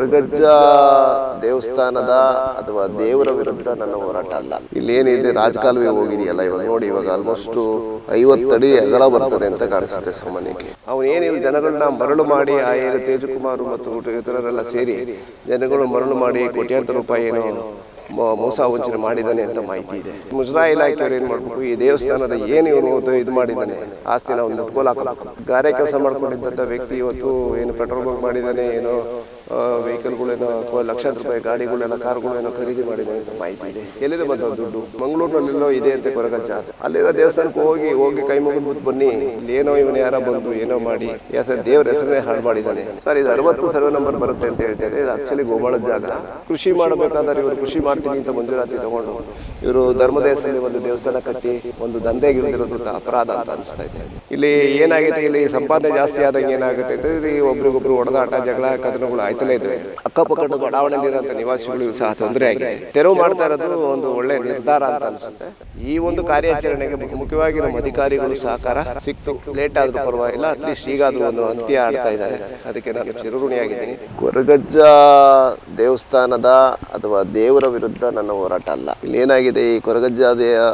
ಕೊರಗಜ್ಜ ದೇವಸ್ಥಾನದ ಅಥವಾ ದೇವರ ವಿರುದ್ಧ ನನ್ನ ಹೋರಾಟ ಅಲ್ಲ. ಇಲ್ಲಿ ಏನಿದೆ? ರಾಜಕಾಲುವೆ ಹೋಗಿದೆಯಲ್ಲ ಇವಾಗ. ನೋಡಿ, ಇವಾಗ ಆಲ್ಮೋಸ್ಟ್ ಐವತ್ತಡಿ ಅಗಲ ಬರ್ತದೆ ಅಂತ ಕಾಣಿಸುತ್ತೆ ಸಾಮಾನ್ಯಕ್ಕೆ. ಅವನು ಏನಿಲ್ಲ ಜನಗಳನ್ನ ಮರಳು ಮಾಡಿ ಆ ಏನು ತೇಜಕುಮಾರ್ ಮತ್ತು ಇತರರೆಲ್ಲ ಸೇರಿ ಜನಗಳು ಮರಳು ಮಾಡಿ ಕೋಟ್ಯಾಂತರ ರೂಪಾಯಿ ಏನು ಮೋಸ ವಂಚನೆ ಮಾಡಿದ್ದಾನೆ ಅಂತ ಮಾಹಿತಿ ಇದೆ. ಮುಜರಾ ಇಲಾಖೆಯವರು ಏನ್ ಮಾಡ್ಬೇಕು? ಈ ದೇವಸ್ಥಾನದ ಏನು ಇವನು ಇದು ಮಾಡಿದ್ದಾನೆ? ಆಸ್ತಿ ನಾವು ಮುಟ್ಕೊಲಾಕಬೇಕು ಗಾರೆ ಕೆಲಸ ಮಾಡ್ಕೊಂಡಿದ್ದಂತ ವ್ಯಕ್ತಿ ಇವತ್ತು ಏನು ಪೆಟ್ರೋಲ್ ಬಂಕ್ ಮಾಡಿದ್ದಾನೆ, ಏನೋ ವೆಹಿಕಲ್ಗಳೇನೋ ಅಥವಾ ಲಕ್ಷಾಂತರ ರೂಪಾಯಿ ಗಾಡಿಗಳೆಲ್ಲ ಕಾರ್ಗಳೇನೋ ಖರೀದಿ ಮಾಡಿದೆ ಅಂತ ಮಾಹಿತಿ ಇದೆ. ಎಲ್ಲಿದೆ ಬಂದ ದುಡ್ಡು? ಮಂಗಳೂರಿನಲ್ಲೆಲ್ಲೋ ಇದೆ ಅಂತ ಕೊರಗಜ್ಜ ಅಲ್ಲಿರೋ ದೇವಸ್ಥಾನಕ್ಕೆ ಹೋಗಿ ಹೋಗಿ ಕೈ ಮುಗಿದ್ಬಿಟ್ಟು ಬನ್ನಿ. ಇಲ್ಲಿ ಏನೋ ಇವನು ಯಾರ ಬಂದು ಏನೋ ಮಾಡಿ ಯಾಕಂದ್ರೆ ದೇವ್ರ ಹೆಸರನ್ನೇ ಹಾಳು ಮಾಡಿದ್ದಾನೆ. ಸರ್, ಇದು ಅರವತ್ತು ಸರ್ವೆ ನಂಬರ್ ಬರುತ್ತೆ ಅಂತ ಹೇಳ್ತಾರೆ ಇದು ಆಕ್ಚುಲಿ ಗೋಬಾಳ ಜಾಗ. ಕೃಷಿ ಮಾಡಬೇಕಾದ್ರೆ ಇವರು ಕೃಷಿ ಮಾಡ್ತೀನಿ ಅಂತ ಮಂಜೂರಾತಿ ತಗೊಂಡು, ಇವರು ಧರ್ಮದ ಹೆಸರಲ್ಲಿ ಒಂದು ದೇವಸ್ಥಾನ ಕಟ್ಟಿ, ಒಂದು ದಂಧೆಗೆ ಇಳಿದಿರೋದು ತ- ಅಪರಾಧ ಅಂತ ಅನಿಸ್ತಾ ಇದೆ. ಇಲ್ಲಿ ಏನಾಗಿದೆ ಇಲ್ಲಿ ಸಂಪಾದನೆ ಜಾಸ್ತಿ ಆದಂಗೆ ಏನಾಗುತ್ತೆ? ಅಂದ್ರೆ ಒಬ್ರಿಗೊಬ್ರು ಹೊಡೆದಾಟ ಜಗಳ, ಕದನಗಳು ಆಯ್ತಲೇ ಇದ್ರೆ ಅಕ್ಕಪಕ್ಕದ ಬಡಾವಣೆಯಲ್ಲಿರುವಂತ ನಿವಾಸಿಗಳಿಗೂ ಸಹ ತೊಂದರೆ ಆಗಿದೆ. ತೆರವು ಮಾಡ್ತಾ ಇರೋದು ಒಂದು ಒಳ್ಳೆ ನಿರ್ಧಾರ ಅಂತ ಅನ್ಸುತ್ತೆ. ಈ ಒಂದು ಕಾರ್ಯಾಚರಣೆಗೆ ಮುಖ್ಯ- ಮುಖ್ಯವಾಗಿ ನಮ್ಮ ಅಧಿಕಾರಿಗಳು ಸಹಕಾರ ಸಿಕ್ತು. ಲೇಟ್ ಆದ್ರೂ ಪರವಾಗಿಲ್ಲ ಅಟ್ಲೀಸ್ಟ್ ಈಗಾದ್ರೂ ಒಂದು ಅಂತ್ಯ ಆಡ್ತಾ ಇದ್ದಾರೆ. ಅದಕ್ಕೆ ನಾನು ಚಿರಋಣಿಯಾಗಿದ್ದೀನಿ. ಕೊರಗಜ್ಜ ದೇವಸ್ಥಾನದ ಅಥವಾ ದೇವರ ವಿರುದ್ಧ ನನ್ನ ಹೋರಾಟ ಅಲ್ಲ. ಇಲ್ಲಿ ಏನಾಗಿದೆ? ಈ ಕೊರಗಜ್ಜ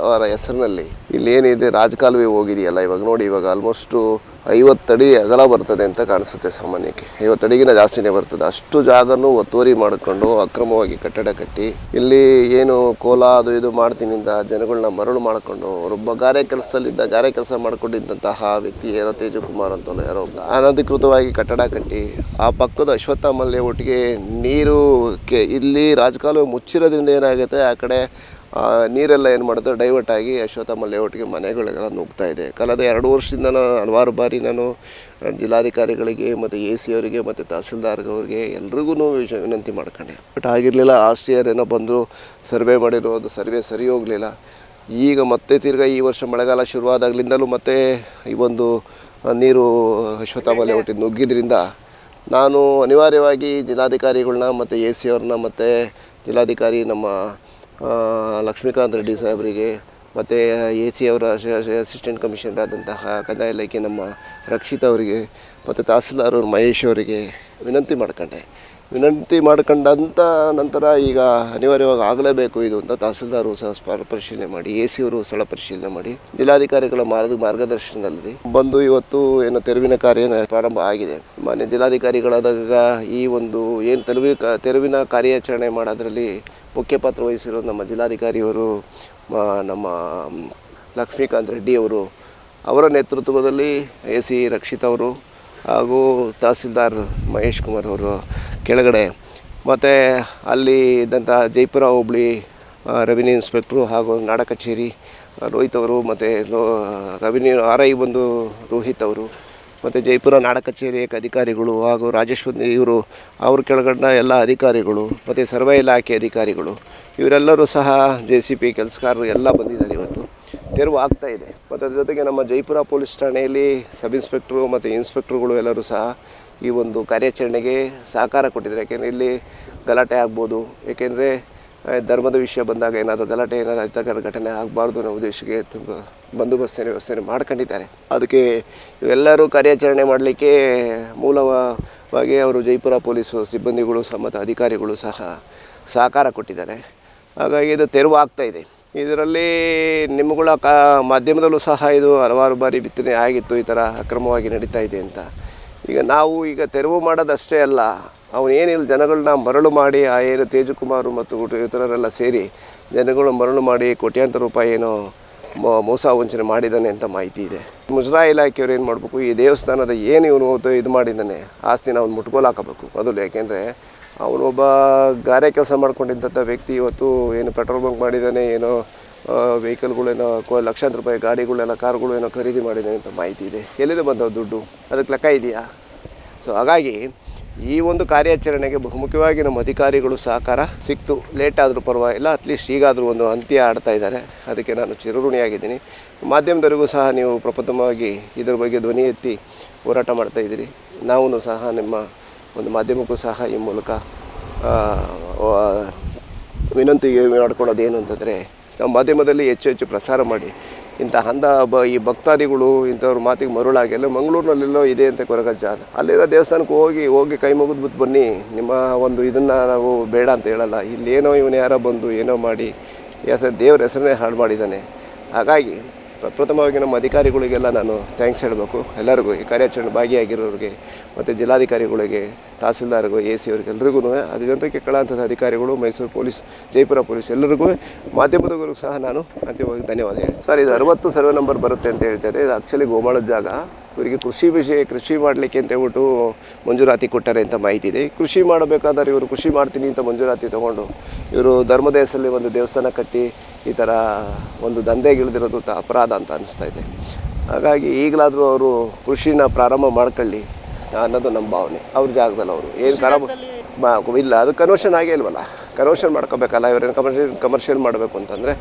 ಅವರ ಹೆಸರಿನಲ್ಲಿ ಇಲ್ಲಿ ಏನಿದೆ? ರಾಜಕಾಲುವೆ ಹೋಗಿದೆಯಲ್ಲ ಇವಾಗ ನೋಡಿ, ಇವಾಗ ಆಲ್ಮೋಸ್ಟ್ ಐವತ್ತಡಿ ಅಗಲ ಬರ್ತದೆ ಅಂತ ಕಾಣಿಸುತ್ತೆ ಸಾಮಾನ್ಯಕ್ಕೆ. ಐವತ್ತಡಿಗಿನ ಜಾಸ್ತಿನೇ ಬರ್ತದೆ. ಅಷ್ಟು ಜಾಗನೂ ಒತ್ತುವರಿ ಮಾಡಿಕೊಂಡು ಅಕ್ರಮವಾಗಿ ಕಟ್ಟಡ ಕಟ್ಟಿ, ಇಲ್ಲಿ ಏನು ಕೋಲ ಅದು ಇದು ಮಾಡ್ತೀನಿ ಅಂತ ಜನಗಳನ್ನ ಮರಳು ಮಾಡಿಕೊಂಡು ಅವರೊಬ್ಬ ಗಾರೆ ಕೆಲಸದಲ್ಲಿದ್ದ, ಗಾರೆ ಕೆಲಸ ಮಾಡಿಕೊಂಡಿದ್ದಂತಹ ವ್ಯಕ್ತಿ ಏನೋ ತೇಜಕುಮಾರ್ ಅಂತ ಯಾರೋ ಒಬ್ಬ. ಅನಧಿಕೃತವಾಗಿ ಕಟ್ಟಡ ಕಟ್ಟಿ, ಆ ಪಕ್ಕದ ಅಶ್ವತ್ಥಾಮಲ್ಯ ಒಟ್ಟಿಗೆ ನೀರು ಕೆ, ಇಲ್ಲಿ ರಾಜಕಾಲುವೆ ಮುಚ್ಚಿರೋದ್ರಿಂದ ಏನಾಗುತ್ತೆ, ಆ ಕಡೆ ನೀರೆಲ್ಲ ಏನು ಮಾಡಿದ್ರು ಡೈವರ್ಟ್ ಆಗಿ ಯಶೋತಮ್ಮ ಲೇಔಟ್ಗೆ ಮನೆಗಳೆಲ್ಲ ನುಗ್ತಾ ಇದೆ. ಕಳೆದ ಎರಡು ವರ್ಷದಿಂದ ನಾನು ಹಲವಾರು ಬಾರಿ ನಾನು ಜಿಲ್ಲಾಧಿಕಾರಿಗಳಿಗೆ ಮತ್ತು ಎ ಸಿ ಅವರಿಗೆ ಮತ್ತು ತಹಸೀಲ್ದಾರ್ಗವ್ರಿಗೆ ಎಲ್ರಿಗೂ ವಿನಂತಿ ಮಾಡ್ಕೊಂಡೆ. ಬಟ್ ಆಗಿರಲಿಲ್ಲ ಲಾಸ್ಟ್ ಏನೋ ಬಂದರು, ಸರ್ವೆ ಮಾಡಿರೋದು ಸರ್ವೆ ಸರಿ ಹೋಗಲಿಲ್ಲ. ಈಗ ಮತ್ತೆ ತಿರ್ಗಾ ಈ ವರ್ಷ ಮಳೆಗಾಲ ಶುರುವಾದಾಗಲಿಂದಲೂ ಮತ್ತೆ ಈ ಒಂದು ನೀರು ಅಶ್ವತ್ಥಾಮ ಲೇಔಟಿಗೆ ನುಗ್ಗಿದ್ರಿಂದ ನಾನು ಅನಿವಾರ್ಯವಾಗಿ ಜಿಲ್ಲಾಧಿಕಾರಿಗಳನ್ನ ಮತ್ತು ಎ ಸಿ ಅವ್ರನ್ನ ಮತ್ತು ಜಿಲ್ಲಾಧಿಕಾರಿ ನಮ್ಮ ಲಕ್ಷ್ಮೀಕಾಂತ್ ರೆಡ್ಡಿ ಸಾಹೇಬರಿಗೆ, ಮತ್ತು ಎ ಸಿ ಅವರ ಅಸಿಸ್ಟೆಂಟ್ ಕಮಿಷನರ್ ಆದಂತಹ ಕಂದಾಯ ಇಲಾಖೆ ನಮ್ಮ ರಕ್ಷಿತ್ ಅವರಿಗೆ, ಮತ್ತು ತಹಸೀಲ್ದಾರ್ ಅವರು ಮಹೇಶ್ ಅವರಿಗೆ ವಿನಂತಿ ಮಾಡ್ಕೊಂಡೆ. ವಿನಂತಿ ಮಾಡ್ಕೊಂಡಂಥ ನಂತರ ಈಗ ಅನಿವಾರ್ಯವಾಗಿ ಆಗಲೇಬೇಕು ಇದು ಅಂತ ತಹಸೀಲ್ದಾರು ಸಹ ಸ್ಥಳ ಪರಿಶೀಲನೆ ಮಾಡಿ, ಎ ಸಿ ಅವರು ಸ್ಥಳ ಪರಿಶೀಲನೆ ಮಾಡಿ, ಜಿಲ್ಲಾಧಿಕಾರಿಗಳ ಮಾರ್ಗ, ಮಾರ್ಗದರ್ಶನದಲ್ಲಿ ಬಂದು ಇವತ್ತು ಏನು ತೆರವಿನ ಕಾರ್ಯ ಪ್ರಾರಂಭ ಆಗಿದೆ. ಮಾನ್ಯ ಜಿಲ್ಲಾಧಿಕಾರಿಗಳಾದಾಗ ಈ ಒಂದು ಏನು ತೆರವಿನ ತೆರವಿನ ಕಾರ್ಯಾಚರಣೆ ಮಾಡೋದ್ರಲ್ಲಿ ಮುಖ್ಯ ಪಾತ್ರ ವಹಿಸಿರೋ ನಮ್ಮ ಜಿಲ್ಲಾಧಿಕಾರಿಯವರು ನಮ್ಮ ಲಕ್ಷ್ಮೀಕಾಂತ್ ರೆಡ್ಡಿ ಅವರು, ಅವರ ನೇತೃತ್ವದಲ್ಲಿ ಎ ಸಿ ರಕ್ಷಿತ್ ಅವರು ಹಾಗೂ ತಹಸೀಲ್ದಾರ್ ಮಹೇಶ್ ಕುಮಾರ್ ಅವರು ಕೆಳಗಡೆ. ಮತ್ತು ಅಲ್ಲಿ ಇದ್ದಂಥ ಜೈಪುರ ಹೋಬಳಿ ರೆವಿನ್ಯೂ ಇನ್ಸ್ಪೆಕ್ಟ್ರು ಹಾಗೂ ನಾಡ ಕಚೇರಿ ರೋಹಿತ್ ಅವರು ಮತ್ತು ರೆವಿನ್ಯೂ ಆರ್ ಐ ಬಂದು ರೋಹಿತ್ ಅವರು ಮತ್ತು ಜೈಪುರ ನಾಡ ಕಚೇರಿಯ ಅಧಿಕಾರಿಗಳು ಹಾಗೂ ರಾಜೇಶ್ವರಿ ಇವರು ಅವ್ರ ಕೆಳಗಡೆ ಎಲ್ಲ ಅಧಿಕಾರಿಗಳು ಮತ್ತು ಸರ್ವೆ ಇಲಾಖೆ ಅಧಿಕಾರಿಗಳು ಇವರೆಲ್ಲರೂ ಸಹ ಜೆ ಸಿ ಪಿ ಕೆಲಸಗಾರರು ಎಲ್ಲ ಬಂದಿದ್ದಾರೆ ಇವತ್ತು. ತೆರವು ಆಗ್ತಾ ಇದೆ. ಮತ್ತು ಅದ್ರ ಜೊತೆಗೆ ನಮ್ಮ ಜೈಪುರ ಪೊಲೀಸ್ ಠಾಣೆಯಲ್ಲಿ ಸಬ್ ಇನ್ಸ್ಪೆಕ್ಟ್ರು ಮತ್ತು ಇನ್ಸ್ಪೆಕ್ಟ್ರುಗಳು ಎಲ್ಲರೂ ಸಹ ಈ ಒಂದು ಕಾರ್ಯಾಚರಣೆಗೆ ಸಹಕಾರ ಕೊಟ್ಟಿದ್ದಾರೆ. ಯಾಕೆಂದರೆ ಇಲ್ಲಿ ಗಲಾಟೆ ಆಗ್ಬೋದು. ಏಕೆಂದರೆ ಧರ್ಮದ ವಿಷಯ ಬಂದಾಗ ಏನಾದರೂ ಗಲಾಟೆ ಏನಾದರೂ ಅಹಿತಕರ ಘಟನೆ ಆಗಬಾರ್ದು ಅನ್ನೋ ಉದ್ದೇಶಕ್ಕೆ ತುಂಬ ಬಂದೋಬಸ್ತಿನ ವ್ಯವಸ್ಥೆಯನ್ನು ಮಾಡ್ಕೊಂಡಿದ್ದಾರೆ. ಅದಕ್ಕೆ ಇವೆಲ್ಲರೂ ಕಾರ್ಯಾಚರಣೆ ಮಾಡಲಿಕ್ಕೆ ಮೂಲವಾಗಿ ಅವರು ಜೈಪುರ ಪೊಲೀಸು ಸಿಬ್ಬಂದಿಗಳು ಸಹ ಅಧಿಕಾರಿಗಳು ಸಹ ಸಹಕಾರ ಕೊಟ್ಟಿದ್ದಾರೆ. ಹಾಗಾಗಿ ಇದು ತೆರವು ಇದೆ. ಇದರಲ್ಲಿ ನಿಮ್ಮಗಳ ಕಾ ಮಾಧ್ಯಮದಲ್ಲೂ ಸಹ ಇದು ಹಲವಾರು ಬಾರಿ ಬಿತ್ತನೆ ಆಗಿತ್ತು, ಈ ಥರ ಅಕ್ರಮವಾಗಿ ನಡೀತಾ ಇದೆ ಅಂತ. ಈಗ ನಾವು ಈಗ ತೆರವು ಮಾಡೋದಷ್ಟೇ ಅಲ್ಲ ಅವನೇನಿಲ್ಲ ಜನಗಳನ್ನ ಮರಳು ಮಾಡಿ, ಆ ಏನು ಮತ್ತು ಇತರರೆಲ್ಲ ಸೇರಿ ಜನಗಳು ಮರಳು ಮಾಡಿ ಕೋಟ್ಯಾಂತರ ರೂಪಾಯಿ ಏನೋ ಮೋಸ ವಂಚನೆ ಮಾಡಿದ್ದಾನೆ ಅಂತ ಮಾಹಿತಿ ಇದೆ. ಮುಜರಾಯಿ ಇಲಾಖೆಯವರು ಏನು ಮಾಡಬೇಕು? ಈ ದೇವಸ್ಥಾನದ ಏನು ಇವನು ಇದು ಮಾಡಿದ್ದಾನೆ? ಆಸ್ತಿನ ಅವ್ನು ಮುಟ್ಕೊಲಾಕಬೇಕು ಮೊದಲು ಯಾಕೆಂದರೆ ಅವನೊಬ್ಬ ಗಾರೆ ಕೆಲಸ ಮಾಡ್ಕೊಂಡಿದ್ದಂಥ ವ್ಯಕ್ತಿ ಇವತ್ತು ಏನು ಪೆಟ್ರೋಲ್ ಬಂಕ್ ಮಾಡಿದ್ದಾನೆ, ಏನೋ ವೆಹಿಕಲ್ಗಳೇನೋ ಲಕ್ಷಾಂತರ ರೂಪಾಯಿ ಗಾಡಿಗಳೆಲ್ಲ ಕಾರ್ಗಳು ಏನೋ ಖರೀದಿ ಮಾಡಿದ್ದಾನೆ ಅಂತ ಮಾಹಿತಿ ಇದೆ. ಎಲ್ಲಿದೆ ಬಂದವು ದುಡ್ಡು? ಅದಕ್ಕೆ ಲೆಕ್ಕ ಇದೆಯಾ? ಸೊ, ಹಾಗಾಗಿ ಈ ಒಂದು ಕಾರ್ಯಾಚರಣೆಗೆ ಬಹುಮುಖ್ಯವಾಗಿ ನಮ್ಮ ಅಧಿಕಾರಿಗಳು ಸಹಕಾರ ಸಿಕ್ತು. ಲೇಟ್ ಆದರೂ ಪರವಾಗಿಲ್ಲ ಅಟ್ಲೀಸ್ಟ್ ಈಗಾದರೂ ಒಂದು ಅಂತ್ಯ ಆಡ್ತಾ ಇದ್ದಾರೆ. ಅದಕ್ಕೆ ನಾನು ಚಿರಋಣಿಯಾಗಿದ್ದೀನಿ. ಮಾಧ್ಯಮದವರಿಗೂ ಸಹ ನೀವು ಪ್ರಪ್ರಥಮವಾಗಿ ಇದರ ಬಗ್ಗೆ ಧ್ವನಿ ಎತ್ತಿ ಹೋರಾಟ ಮಾಡ್ತಾ ಇದ್ದೀರಿ. ನಾವು ಸಹ ನಿಮ್ಮ ಒಂದು ಮಾಧ್ಯಮಕ್ಕೂ ಸಹ ಈ ಮೂಲಕ ವಿನಂತಿ ಏನು ಅಂತಂದರೆ, ನಾವು ಮಾಧ್ಯಮದಲ್ಲಿ ಹೆಚ್ಚು ಹೆಚ್ಚು ಪ್ರಸಾರ ಮಾಡಿ ಇಂಥ ಅಂದ ಬ ಈ ಭಕ್ತಾದಿಗಳು ಇಂಥವ್ರ ಮಾತಿಗೆ ಮರುಳಾಗಿ ಎಲ್ಲ ಮಂಗಳೂರಿನಲ್ಲೆಲ್ಲೋ ಇದೆ ಅಂತ ಕೊರಗಜ್ಜ. ಅಲ್ಲಿರೋ ದೇವಸ್ಥಾನಕ್ಕೆ ಹೋಗಿ ಹೋಗಿ ಕೈ ಮುಗಿದ್ಬಿಟ್ಟು ಬನ್ನಿ. ನಿಮ್ಮ ಒಂದು ಇದನ್ನು ನಾವು ಬೇಡ ಅಂತ ಹೇಳಲ್ಲ. ಇಲ್ಲೇನೋ ಇವನು ಯಾರೋ ಬಂದು ಏನೋ ಮಾಡಿ ಯಾಸ ದೇವ್ರ ಹೆಸರನ್ನೇ ಹಾಳು ಮಾಡಿದ್ದಾನೆ ಹಾಗಾಗಿ ಪ್ರಪ್ರಥಮವಾಗಿ ನಮ್ಮ ಅಧಿಕಾರಿಗಳಿಗೆಲ್ಲ ನಾನು ಥ್ಯಾಂಕ್ಸ್ ಹೇಳಬೇಕು. ಎಲ್ಲರಿಗೂ ಈ ಕಾರ್ಯಾಚರಣೆ ಭಾಗಿಯಾಗಿರೋರಿಗೆ ಮತ್ತು ಜಿಲ್ಲಾಧಿಕಾರಿಗಳಿಗೆ, ತಹಸೀಲ್ದಾರ್ಗೂ ಎ ಸಿ ಅವ್ರಿಗೆ ಎಲ್ರಿಗೂ ಅದಂತಕ್ಕೆ ಕಳಂತದ ಅಧಿಕಾರಿಗಳು, ಮೈಸೂರು ಪೊಲೀಸ್, ಜೈಪುರ ಪೊಲೀಸ್ ಎಲ್ಲರಿಗೂ ಮಾಧ್ಯಮದವರಿಗೂ ಸಹ ನಾನು ಅಂತಿಮವಾಗಿ ಧನ್ಯವಾದ ಹೇಳಿ ಸರ್, ಇದು ಅರವತ್ತು ಸರ್ವೆ ನಂಬರ್ ಬರುತ್ತೆ ಅಂತ ಹೇಳ್ತಾರೆ ಇದು ಆ್ಯಕ್ಚುಲಿ ಗೋಮಾಳದ ಜಾಗ. ಇವರಿಗೆ ಕೃಷಿ ವಿಷಯ, ಕೃಷಿ ಮಾಡಲಿಕ್ಕೆ ಅಂತ ಹೇಳ್ಬಿಟ್ಟು ಮಂಜೂರಾತಿ ಕೊಟ್ಟಾರೆ ಅಂತ ಮಾಹಿತಿ ಇದೆ. ಕೃಷಿ ಮಾಡಬೇಕಾದ್ರೆ ಇವರು ಕೃಷಿ ಮಾಡ್ತೀನಿ ಅಂತ ಮಂಜೂರಾತಿ ತೊಗೊಂಡು, ಇವರು ಧರ್ಮದೇಶದಲ್ಲಿ ಒಂದು ದೇವಸ್ಥಾನ ಕಟ್ಟಿ ಈ ಥರ ಒಂದು ದಂಧೆಗಿಳಿದಿರೋದು ತ ಅಪರಾಧ ಅಂತ ಅನಿಸ್ತಾ ಇದೆ. ಹಾಗಾಗಿ ಈಗಲಾದರೂ ಅವರು ಕೃಷಿನ ಪ್ರಾರಂಭ ಮಾಡ್ಕೊಳ್ಳಿ ಅನ್ನೋದು ನಮ್ಮ ಭಾವನೆ. ಅವ್ರ ಜಾಗದಲ್ಲಿ ಅವರು. ಏನು ಖರಾಬ್ ಇಲ್ಲ ಅದು ಕನ್ವರ್ಷನ್ ಆಗೇ ಇಲ್ವಲ್ಲ? ಕನ್ವರ್ಷನ್ ಮಾಡ್ಕೋಬೇಕಲ್ಲ ಇವರೇನು ಕಮರ್ಷಿಯಲ್ ಕಮರ್ಷಿಯಲ್ ಮಾಡಬೇಕು ಅಂತಂದರೆ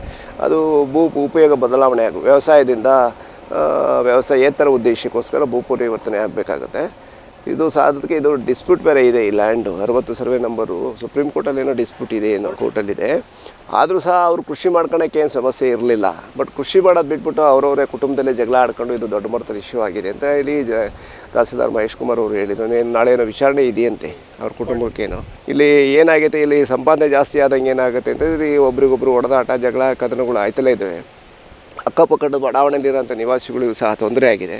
ಅದು ಭೂ ಉಪಯೋಗ ಬದಲಾವಣೆ ಆಗ ವ್ಯವಸಾಯದಿಂದ ವ್ಯವಸಾಯ ವ್ಯವಸಾಯೇತರ ಉದ್ದೇಶಕ್ಕೋಸ್ಕರ ಭೂ ಪರಿವರ್ತನೆ ಆಗಬೇಕಾಗತ್ತೆ. ಇದು ಸಾಧಕ್ಕೆ ಇದು ಡಿಸ್ಪ್ಯೂಟ್ ಬೇರೆ ಇದೆ ಈ ಲ್ಯಾಂಡು ಅರವತ್ತು ಸರ್ವೆ ನಂಬರು ಸುಪ್ರೀಂ ಕೋರ್ಟಲ್ಲಿ ಏನೋ ಡಿಸ್ಪ್ಯೂಟ್ ಇದೆ ಏನೋ ಕೋರ್ಟಲ್ಲಿದೆ ಆದರೂ ಸಹ ಅವರು ಕೃಷಿ ಮಾಡ್ಕೊಳಕ್ಕೆ ಏನು ಸಮಸ್ಯೆ ಇರಲಿಲ್ಲ. ಬಟ್ ಕೃಷಿ ಮಾಡೋದು ಬಿಟ್ಬಿಟ್ಟು ಅವರವರೇ ಕುಟುಂಬದಲ್ಲೇ ಜಗಳ ಆಡ್ಕೊಂಡು ಇದು ದೊಡ್ಡ ಮಟ್ಟದ ಇಶ್ಯೂ ಆಗಿದೆ ಅಂತ ಇಲ್ಲಿ ಜ, ತಹಸೀಲ್ದಾರ್ ಮಹೇಶ್ ಕುಮಾರ್ ಅವರು ಹೇಳಿದ್ರು. ಏನು ನಾಳೆ ಏನೋ ವಿಚಾರಣೆ ಇದೆಯಂತೆ ಅವ್ರ ಕುಟುಂಬಕ್ಕೇನೋ. ಇಲ್ಲಿ ಏನಾಗೈತೆ? ಇಲ್ಲಿ ಸಂಪಾದನೆ ಜಾಸ್ತಿ ಆದಂಗೆ ಏನಾಗುತ್ತೆ ಅಂತಂದರೆ ಒಬ್ರಿಗೊಬ್ರು ಹೊಡೆದಾಟ ಜಗಳ, ಕದನಗಳು ಆಯ್ತಲೇ ಇದ್ದಾವೆ. ಅಕ್ಕಪಕ್ಕದ ಬಡಾವಣೆಯಲ್ಲಿರೋಂಥ ನಿವಾಸಿಗಳಿಗೂ ಸಹ ತೊಂದರೆ ಆಗಿದೆ.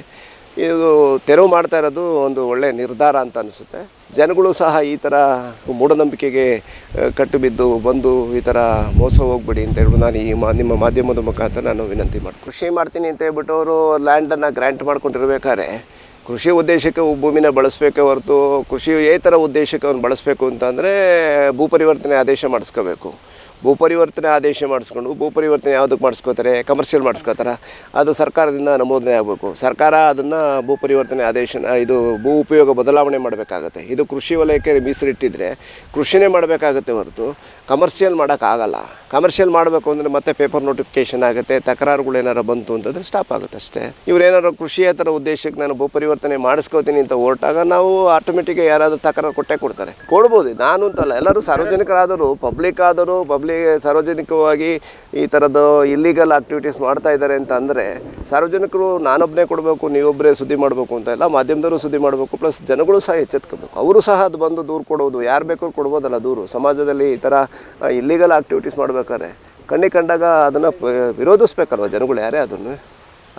ಇದು ತೆರವು ಮಾಡ್ತಾ ಇರೋದು ಒಂದು ಒಳ್ಳೆಯ ನಿರ್ಧಾರ ಅಂತ ಅನಿಸುತ್ತೆ. ಜನಗಳು ಸಹ ಈ ಥರ ಮೂಢನಂಬಿಕೆಗೆ ಕಟ್ಟು ಬಿದ್ದು ಬಂದು ಈ ಥರ ಮೋಸ ಹೋಗ್ಬಿಡಿ ಅಂತ ಹೇಳ್ಬಿಟ್ಟು ನಾನು ಈ ಮಾ, ನಿಮ್ಮ ಮಾಧ್ಯಮದ ಮುಖಾಂತರ ನಾನು ವಿನಂತಿ ಮಾಡಿ ಕೃಷಿ ಮಾಡ್ತೀನಿ ಅಂತ ಹೇಳ್ಬಿಟ್ಟು ಅವರು ಲ್ಯಾಂಡನ್ನು ಗ್ರ್ಯಾಂಟ್ ಮಾಡ್ಕೊಂಡಿರ್ಬೇಕಾದ್ರೆ ಕೃಷಿ ಉದ್ದೇಶಕ್ಕೆ ಭೂಮಿನ ಬಳಸಬೇಕೇ ಹೊರತು ಥರ ಉದ್ದೇಶಕ್ಕೆ ಅವ್ನು ಬಳಸಬೇಕು ಅಂತಂದರೆ ಭೂ ಪರಿವರ್ತನೆ ಆದೇಶ ಮಾಡಿಸ್ಕೋಬೇಕು. ಭೂ ಪರಿವರ್ತನೆ ಆದೇಶ ಮಾಡಿಸ್ಕೊಂಡು ಭೂ ಪರಿವರ್ತನೆ ಯಾವುದಕ್ಕೆ ಮಾಡಿಸ್ಕೋತಾರೆ ಕಮರ್ಷಿಯಲ್ ಮಾಡಿಸ್ಕೋತಾರೆ? ಅದು ಸರ್ಕಾರದಿಂದ ಅನುಮೋದನೆ ಆಗಬೇಕು. ಸರ್ಕಾರ ಅದನ್ನು ಭೂ ಪರಿವರ್ತನೆ ಆದೇಶ, ಇದು ಭೂ ಉಪಯೋಗ ಬದಲಾವಣೆ ಮಾಡಬೇಕಾಗತ್ತೆ. ಇದು ಕೃಷಿ ವಲಯಕ್ಕೆ ಮೀಸಲಿಟ್ಟಿದ್ರೆ ಕೃಷಿನೇ ಮಾಡಬೇಕಾಗತ್ತೆ ಹೊರತು ಕಮರ್ಷಿಯಲ್ ಮಾಡೋಕ್ಕಾಗಲ್ಲ. ಕಮರ್ಷಿಯಲ್ ಮಾಡಬೇಕು ಅಂದರೆ ಮತ್ತೆ ಪೇಪರ್ ನೋಟಿಫಿಕೇಷನ್ ಆಗುತ್ತೆ, ತಕರಾರುಗಳು ಏನಾರು ಬಂತು ಅಂತಂದರೆ ಸ್ಟಾಪ್ ಆಗುತ್ತೆ ಅಷ್ಟೇ. ಇವ್ರೇನಾರು ಕೃಷಿಯೇತರ ಉದ್ದೇಶಕ್ಕೆ ನಾನು ಭೂ ಪರಿವರ್ತನೆ ಮಾಡಿಸ್ಕೋತೀನಿ ಅಂತ ಹೊರಟಾಗ ನಾವು ಆಟೋಮೆಟಿಕ್ ಯಾರಾದರೂ ತಕರಾರು ಕೊಟ್ಟೇ ಕೊಡ್ತಾರೆ. ಕೊಡ್ಬೋದು. ನಾನು ಅಂತಲ್ಲ, ಎಲ್ಲರೂ ಸಾರ್ವಜನಿಕರಾದರೂ ಪಬ್ಲಿಕ್ ಆದರೂ ಪಬ್ಲಿಕ್ ಸಾರ್ವಜನಿಕವಾಗಿ ಈ ಥರದ್ದು ಇಲ್ಲಿಗಲ್ ಆಕ್ಟಿವಿಟೀಸ್ ಮಾಡ್ತಾ ಇದ್ದಾರೆ ಅಂತ ಅಂದರೆ, ಸಾರ್ವಜನಿಕರು ನಾನೊಬ್ಬನೇ ಕೊಡಬೇಕು ನೀವೊಬ್ಬರೇ ಸುದ್ದಿ ಮಾಡಬೇಕು ಅಂತ ಎಲ್ಲ ಮಾಧ್ಯಮದವರು ಸುದ್ದಿ ಮಾಡಬೇಕು ಪ್ಲಸ್ ಜನಗಳು ಸಹ ಎಚ್ಚೆತ್ಕೋಬೇಕು. ಅವರು ಸಹ ಅದು ಬಂದು ದೂರು ಕೊಡೋದು, ಯಾರು ಬೇಕಾದ್ರೂ ಕೊಡ್ಬೋದಲ್ಲ ದೂರು. ಸಮಾಜದಲ್ಲಿ ಈ ಥರ ಇಲ್ಲಿಗಲ್ ಆಕ್ಟಿವಿಟೀಸ್ ಮಾಡ್ಬೇಕಾದ್ರೆ ಕಣ್ಣಿ ಕಂಡಾಗ ಅದನ್ನು ವಿರೋಧಿಸ್ಬೇಕಲ್ವ ಜನಗಳು, ಯಾರೇ ಅದನ್ನು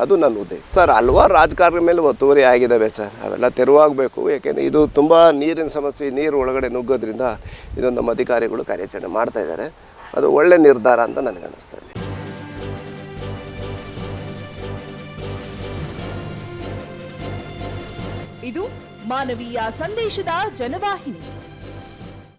ಅದು ನನ್ನ ಉದ್ದೇಶ. ಸರ್, ಹಲ್ವಾರು ರಾಜಕಾರಣ ಮೇಲೆ ಒತ್ತುವರಿ ಆಗಿದ್ದಾವೆ ಸರ್. ಅವೆಲ್ಲ ತೆರವಾಗಬೇಕು. ಯಾಕೆಂದರೆ ಇದು ತುಂಬ ನೀರಿನ ಸಮಸ್ಯೆ, ನೀರು ಒಳಗಡೆ ನುಗ್ಗೋದ್ರಿಂದ ಇದೊಂದು ನಮ್ಮ ಅಧಿಕಾರಿಗಳು ಕಾರ್ಯಾಚರಣೆ ಮಾಡ್ತಾ ಇದ್ದಾರೆ. ಅದು ಒಳ್ಳೆ ನಿರ್ಧಾರ ಅಂತ ನನಗೆ ಅನ್ನಿಸ್ತಾ ಇದೆ. ಇದು ಮಾನವೀಯ ಸಂದೇಶದ ಜನವಾಹಿನಿ.